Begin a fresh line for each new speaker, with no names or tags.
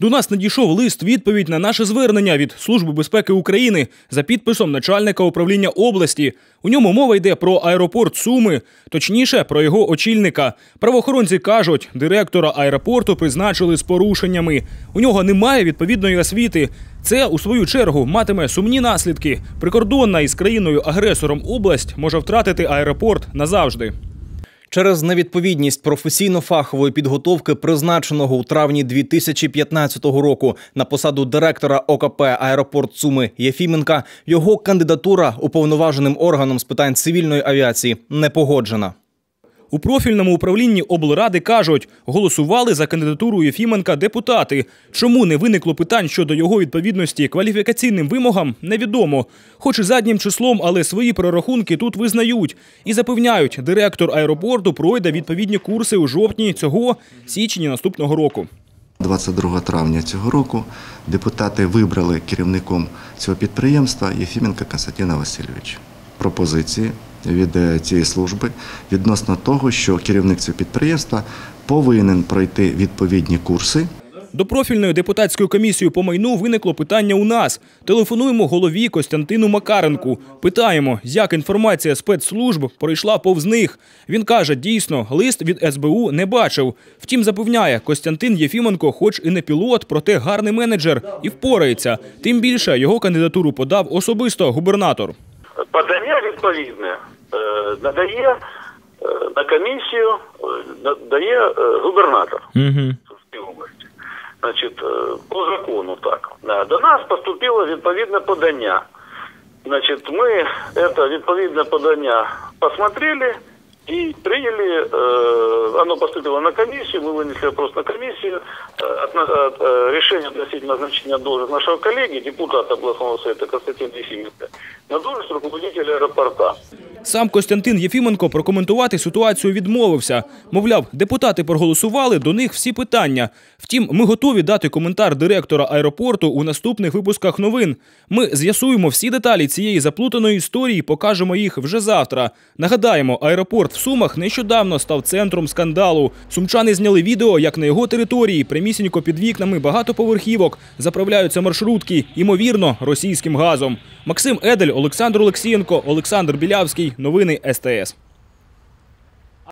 До нас надійшов лист відповідь на наше звернення від Служби безпеки України за підписом начальника управління області. У ньому мова йде про аеропорт Суми, точніше про його очільника. Правоохоронці кажуть, директора аеропорту призначили з порушеннями. У нього немає відповідної освіти. Це у свою чергу матиме сумні наслідки. Прикордонна із країною-агресором область може втратити аеропорт назавжди.
Через невідповідність професійно-фахової підготовки, призначеного у травні 2015 року на посаду директора ОКП Аеропорт Суми Єфіменка, його кандидатура уповноваженим органом з питань цивільної авіації не погоджена.
У профільному управлінні облради кажуть, голосували за кандидатуру Єфіменка депутати. Чому не виникло питань щодо його відповідності кваліфікаційним вимогам, невідомо. Хоч і заднім числом, але свої прорахунки тут визнають і запевняють, директор аеропорту пройде відповідні курси у жовтні цього січні наступного року.
22 травня цього року депутати вибрали керівником цього підприємства Єфіменка Константина Васильовича. Пропозиції від е, цієї служби відносно того, що керівник цього підприємства повинен пройти відповідні курси
До профільної депутатської комісії по майну виникло питання у нас. Телефонуємо голові Костянтину Макаренку. Питаємо, як інформація спецслужб пройшла повз них. Він каже, дійсно, лист від СБУ не бачив. Втім, запевняє, Костянтин Єфіменко, хоч і не пілот, проте гарний менеджер і впорається. Тим більше його кандидатуру подав особисто губернатор.
подання відповідне е, надає е, на комісію, е, надає е, губернатор Сумської області. Значить, е, по закону так. Е, До нас поступило відповідне подання. Значить, ми це відповідне подання посмотрели и приняли, э, оно поступило на комиссию, мы вынесли вопрос на комиссию, э, отно- э, э, решение относительно назначения должности нашего коллеги, депутата областного совета Константина Ефименко, на должность руководителя аэропорта.
Сам Костянтин Єфіменко прокоментувати ситуацію відмовився. Мовляв, депутати проголосували, до них всі питання. Втім, ми готові дати коментар директора аеропорту у наступних випусках новин. Ми з'ясуємо всі деталі цієї заплутаної історії, покажемо їх вже завтра. Нагадаємо, аеропорт в Сумах нещодавно став центром скандалу. Сумчани зняли відео, як на його території, прямісінько під вікнами багатоповерхівок, заправляються маршрутки, ймовірно, російським газом. Максим Едель, Олександр Олексієнко, Олександр Білявський. Новини СТС.